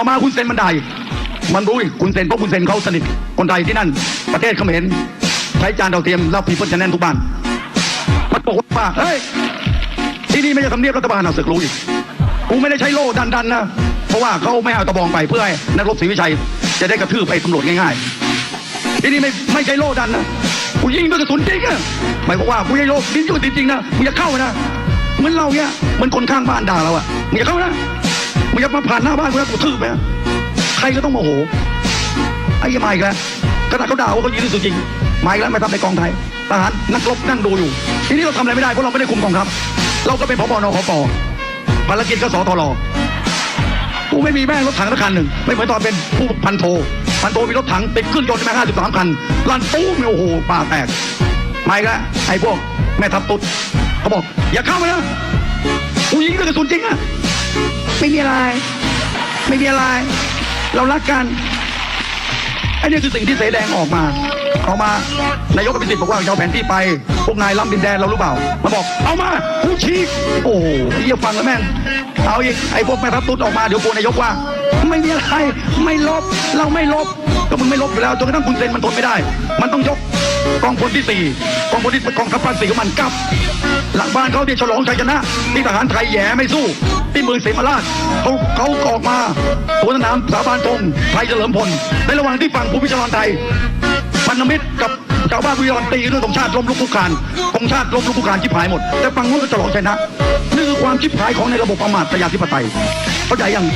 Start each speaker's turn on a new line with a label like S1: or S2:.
S1: อมาคุณเซนมันได้ มันรู้คุณเซนเพราะคุณเซนเขาสนิทคนไทยที่นั่น ประเทศเขมรใช้จานดาวเทียมแล้วพีเพิลจะแน่นทุกบ้านมันบอกว่าเฮ้ยที่นี่ไม่ใช่ทำเนียบรัฐบาลเอาศึกรู้อีกกูไม่ได้ใช้โล่ดันดันๆนะเพราะว่าเขาไม่เอาตะบองไปเพื่อให้นักรบศรีวิชัย จะได้กระทืบไอ้ตำรวจง่ายๆที่นี่ไม่ไม่ใช่โล่ดันนะกูยิงด้วยกระสุนจริงอะหมายความว่ากูยิงโล่ยิงด้วยกระสุนจริงนะมึงอย่าเข้านะเหมือนเราเนี่ยเหมือนคนข้างบ้านด่าเราอะมึงอย่าเข้านะ มึงอย่ามาผ่านหน้าบ้านกูนะกูทืบไปนะใครก็ต้องโมโหไอ้ยังมาอีกแล้วขนาดเขาด่าว่าเขายิงด้วยสุนจริงมาอีกแล้วมาทำในกองไทยทหารนักรบนั่งดูอยู่ ทีนี้เราทำอะไรไม่ได้เพราะเราไม่ได้คุมกองทัพเราก็เป็นพบนขปภารกิจก็สทรกูไม่มีแม่รถถังสักคันหนึ่งไม่เหมือนตอนเป็นผู้พันโท พันโทมีรถถังติดเครื่องยนต์มาห้าสิบสามคันลั่นตู้มีโอ้โหป่าแตกไม่ละไอ้พวกแม่ทัพตุ๊ดเขาบอกอย่าเข้ามานะกูยิงด้วยกระสุนจริงอะ ไม่มีอะไร ไม่มีอะไร เรารักกันไอ้นี่คือสิ่งที่เสแดงออกมาออกมา นายกอภิสิทธิ์บอกว่าเอาแผนที่ไป พวกนายล้ำดินแดนเรารู้เปล่า มาบอก เอามากูชี้โอ้โหไอ้เหี้ยฟังแล้วแม่ง เอาอีก ไอ้พวกแม่ทัพตุ๊ดออกมา เดี๋ยวโกนายกว่า ไม่มีอะไร ไม่ลบ เราไม่ลบ ก็มึงไม่ลบอยู่แล้ว จนกระทั่งคุณเซนมันทนไม่ได้ มันต้องยก กองพลที่สี่กองพลที่กองทัพภาคสี่ของมันกลับ หลังบ้านเขาที่ยฉลองชัยชนะที่ทหารไทยแย่ไม่สู้ที่เมืองเสมาราชเขาเขาออกมาสวนสนามสาบานธงไทยเฉลิมพลในระหว่างที่ฝั่งผู้พิจารณาไทยพันธมิตรกับชาวบ้านวิยอนตีด้วยธงชาติล้มลุกคุกคานธงชาติล้มลุกคุกคานชิบหายหมด แต่ฝั่งนู้นก็ฉลองชัยนะนี่คือความชิบหายของในระบบอำมาตย์ประชาธิปไตยเข้าใจยัง